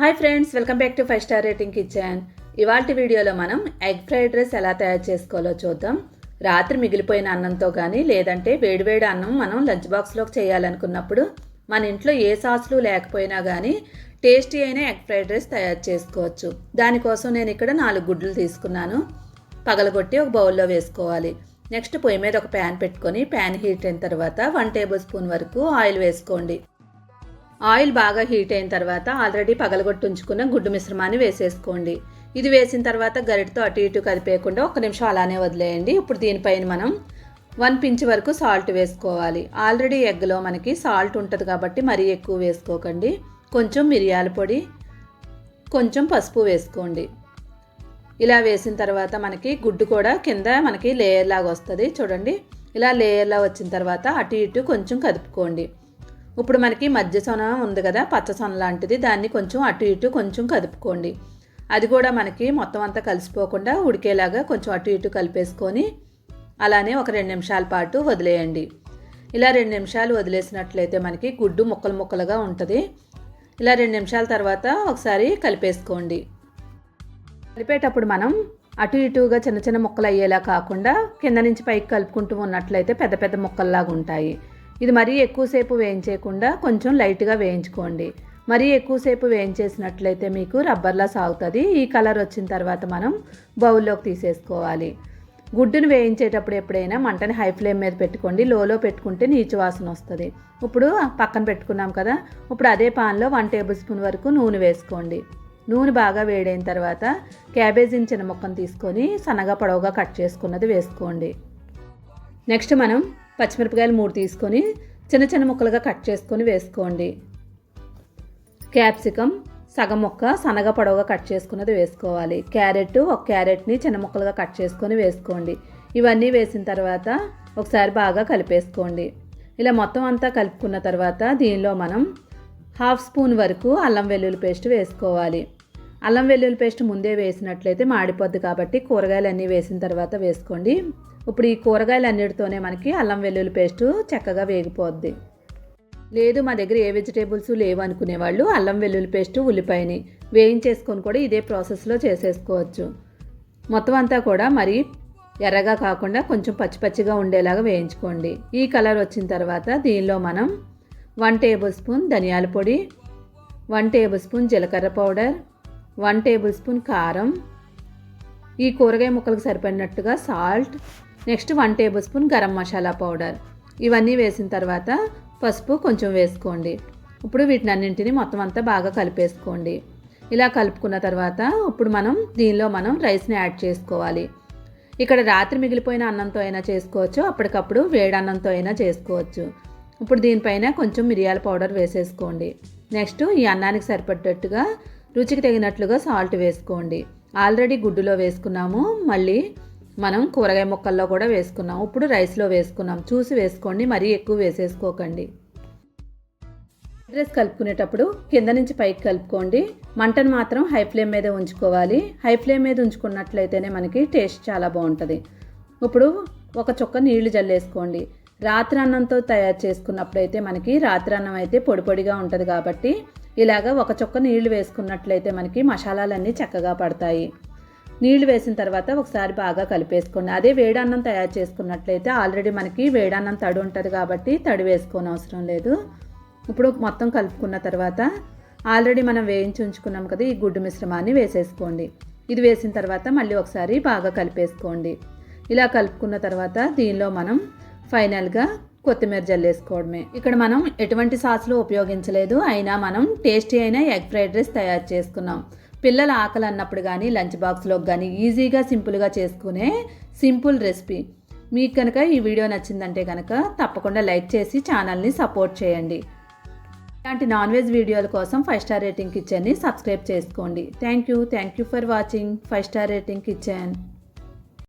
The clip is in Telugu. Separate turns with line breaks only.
Hi friends welcome back to five star rating kitchen. ఇవాళ వీడియోలో మనం ఎగ్ ఫ్రైడ్ రైస్ ఎలా తయారు చేసుకోవాలో చూద్దాం. రాత్రి మిగిలిపోయిన అన్నంతో కానీ లేదంటే వేడివేడి అన్నం మనం లంచ్ బాక్స్లోకి చేయాలనుకున్నప్పుడు మన ఇంట్లో ఏ సాసులు లేకపోయినా కానీ టేస్టీ అయిన ఎగ్ ఫ్రైడ్ రైస్ తయారు చేసుకోవచ్చు. దానికోసం నేను ఇక్కడ నాలుగు గుడ్లు తీసుకున్నాను. పగలగొట్టి ఒక బౌల్లో వేసుకోవాలి. నెక్స్ట్ పొయ్యి మీద ఒక ప్యాన్ పెట్టుకొని ప్యాన్ హీట్ అయిన తర్వాత వన్ టేబుల్ స్పూన్ వరకు ఆయిల్ వేసుకోండి. ఆయిల్ బాగా హీట్ అయిన తర్వాత ఆల్రెడీ పగలగొట్టుంచుకున్న గుడ్డు మిశ్రమాన్ని వేసేసుకోండి. ఇది వేసిన తర్వాత గరిటతో అటు ఇటు కదిపేయకుండా ఒక నిమిషం అలానే వదిలేయండి. ఇప్పుడు దీనిపైన మనం వన్ పించ్ వరకు సాల్ట్ వేసుకోవాలి. ఆల్రెడీ ఎగ్లో మనకి సాల్ట్ ఉంటుంది కాబట్టి మరీ ఎక్కువ వేసుకోకండి. కొంచెం మిరియాల పొడి కొంచెం పసుపు వేసుకోండి. ఇలా వేసిన తర్వాత మనకి గుడ్డు కూడా కింద మనకి లేయర్ లాగా వస్తుంది. చూడండి ఇలా లేయర్లా వచ్చిన తర్వాత అటు ఇటు కొంచెం కదుపుకోండి. ఇప్పుడు మనకి మధ్య సొన ఉంది కదా పచ్చ సొన లాంటిది దాన్ని కొంచెం అటు ఇటు కొంచెం కదుపుకోండి. అది కూడా మనకి మొత్తం అంతా కలిసిపోకుండా ఉడికేలాగా కొంచెం అటు ఇటు కలిపేసుకొని అలానే ఒక రెండు నిమిషాల పాటు వదిలేయండి. ఇలా రెండు నిమిషాలు వదిలేసినట్లయితే మనకి గుడ్డు ముక్కలు ముక్కలుగా ఉంటుంది. ఇలా రెండు నిమిషాల తర్వాత ఒకసారి కలిపేసుకోండి. కలిపేటప్పుడు మనం అటు ఇటుగా చిన్న చిన్న ముక్కలు అయ్యేలా కాకుండా కింద నుంచి పైకి కలుపుకుంటూ ఉన్నట్లయితే పెద్ద పెద్ద ముక్కల్లాగా ఉంటాయి. ఇది మరీ ఎక్కువసేపు వేయించేయకుండా కొంచెం లైట్గా వేయించుకోండి. మరీ ఎక్కువసేపు వేయించేసినట్లయితే మీకు రబ్బర్లా సాగుతుంది. ఈ కలర్ వచ్చిన తర్వాత మనం బౌల్లోకి తీసేసుకోవాలి. గుడ్డును వేయించేటప్పుడు ఎప్పుడైనా మంటని హై ఫ్లేమ్ మీద పెట్టుకోండి. లోలో పెట్టుకుంటే నీచు వాసన వస్తుంది. ఇప్పుడు పక్కన పెట్టుకున్నాం కదా ఇప్పుడు అదే పాన్లో వన్ టేబుల్ స్పూన్ వరకు నూనె వేసుకోండి. నూనె బాగా వేడైన తర్వాత క్యాబేజీని చిన్న ముక్కను తీసుకొని సన్నగా పొడవుగా కట్ చేసుకున్నది వేసుకోండి. నెక్స్ట్ మనం పచ్చిమిరపకాయలు మూడు తీసుకొని చిన్న చిన్న ముక్కలుగా కట్ చేసుకొని వేసుకోండి. క్యాప్సికమ్ సగం ముక్క సన్నగా పొడవుగా కట్ చేసుకున్నది వేసుకోవాలి. క్యారెట్ ఒక క్యారెట్ని చిన్న ముక్కలుగా కట్ చేసుకొని వేసుకోండి. ఇవన్నీ వేసిన తర్వాత ఒకసారి బాగా కలిపేసుకోండి. ఇలా మొత్తం అంతా కలుపుకున్న తర్వాత దీనిలో మనం హాఫ్ స్పూన్ వరకు అల్లం వెల్లుల్లి పేస్ట్ వేసుకోవాలి. అల్లం వెల్లుల్లి పేస్ట్ ముందే వేసినట్లయితే మాడిపోద్ది కాబట్టి కూరగాయలు అన్నీ వేసిన తర్వాత వేసుకోండి. ఇప్పుడు ఈ కూరగాయలు అన్నిటితోనే మనకి అల్లం వెల్లుల్లి పేస్ట్ చక్కగా వేగిపోద్ది. లేదు మా దగ్గర ఏ వెజిటేబుల్స్ లేవు అనుకునేవాళ్ళు అల్లం వెల్లుల్లి పేస్ట్ ఉల్లిపాయని వేయించేసుకొని కూడా ఇదే ప్రాసెస్లో చేసేసుకోవచ్చు. మొత్తం అంతా కూడా మరి ఎర్రగా కాకుండా కొంచెం పచ్చి పచ్చిగా ఉండేలాగా వేయించుకోండి. ఈ కలర్ వచ్చిన తర్వాత దీనిలో మనం వన్ టేబుల్ స్పూన్ ధనియాల పొడి వన్ టేబుల్ స్పూన్ జీలకర్ర పౌడర్ వన్ టేబుల్ స్పూన్ కారం. ఈ కూరగాయ ముక్కలకు సరిపడినట్టుగా salt. Next one tablespoon garam masala powder. ఇవన్నీ వేసిన తర్వాత పసుపు కొంచెం వేసుకోండి. ఇప్పుడు వీటిని అన్నింటినీ మొత్తం అంతా బాగా కలిపేసుకోండి. ఇలా కలుపుకున్న తర్వాత ఇప్పుడు మనం దీనిలో మనం రైస్ని యాడ్ చేసుకోవాలి. ఇక్కడ రాత్రి మిగిలిపోయిన అన్నంతో అయినా చేసుకోవచ్చు అప్పటికప్పుడు వేడన్నంతో అయినా చేసుకోవచ్చు. ఇప్పుడు దీనిపైన కొంచెం మిరియాల పౌడర్ వేసేసుకోండి. నెక్స్ట్ ఈ అన్నానికి సరిపడేట్టుగా రుచికి తగినట్లుగా సాల్ట్ వేసుకోండి. ఆల్రెడీ గుడ్డులో వేసుకున్నాము. మళ్ళీ మనం కూరగాయ ముక్కల్లో కూడా వేసుకున్నాం ఇప్పుడు రైస్లో వేసుకున్నాం చూసి వేసుకోండి. మరీ ఎక్కువ వేసేసుకోకండి. రైస్ కలుపుకునేటప్పుడు కింద నుంచి పైకి కలుపుకోండి. మంటను మాత్రం హై ఫ్లేమ్ మీద ఉంచుకోవాలి. హై ఫ్లేమ్ మీద ఉంచుకున్నట్లయితేనే మనకి టేస్ట్ చాలా బాగుంటుంది. ఇప్పుడు ఒక చుక్క నీళ్ళు జల్లేసుకోండి. రాత్రి అన్నంతో తయారు చేసుకున్నప్పుడైతే మనకి రాత్రి అన్నం అయితే పొడి పొడిగా ఉంటుంది కాబట్టి ఇలాగ ఒక చుక్క నీళ్ళు వేసుకున్నట్లయితే మనకి మసాలాలన్నీ చక్కగా పడతాయి. నీళ్ళు వేసిన తర్వాత ఒకసారి బాగా కలిపేసుకోండి. అదే వేడన్నం తయారు చేసుకున్నట్లయితే ఆల్రెడీ మనకి వేడన్నం తడి ఉంటుంది కాబట్టి తడి వేసుకోని అవసరం లేదు. ఇప్పుడు మొత్తం కలుపుకున్న తర్వాత ఆల్రెడీ మనం వేయించి ఉంచుకున్నాం కదా ఈ గుడ్డు మిశ్రమాన్ని వేసేసుకోండి. ఇది వేసిన తర్వాత మళ్ళీ ఒకసారి బాగా కలిపేసుకోండి. ఇలా కలుపుకున్న తర్వాత దీనిలో మనం ఫైనల్గా కొత్తిమీర జల్లేసుకోవడమే ఇక్కడ మనం ఎటువంటి సాసులు ఉపయోగించలేదు. అయినా మనం టేస్టీ అయిన ఎగ్ ఫ్రైడ్ రైస్ తయారు చేసుకున్నాం. పిల్లల ఆకలి అన్నప్పుడు కానీ లంచ్ బాక్స్లోకి కానీ ఈజీగా సింపుల్గా చేసుకునే సింపుల్ రెసిపీ. మీకు కనుక ఈ వీడియో నచ్చిందంటే కనుక తప్పకుండా లైక్ చేసి ఛానల్ని సపోర్ట్ చేయండి. ఇలాంటి నాన్ వెజ్ వీడియోల కోసం ఫైవ్ స్టార్ రేటింగ్ కిచెన్ని సబ్స్క్రైబ్ చేసుకోండి. Thank you thank you for watching. Five star rating kitchen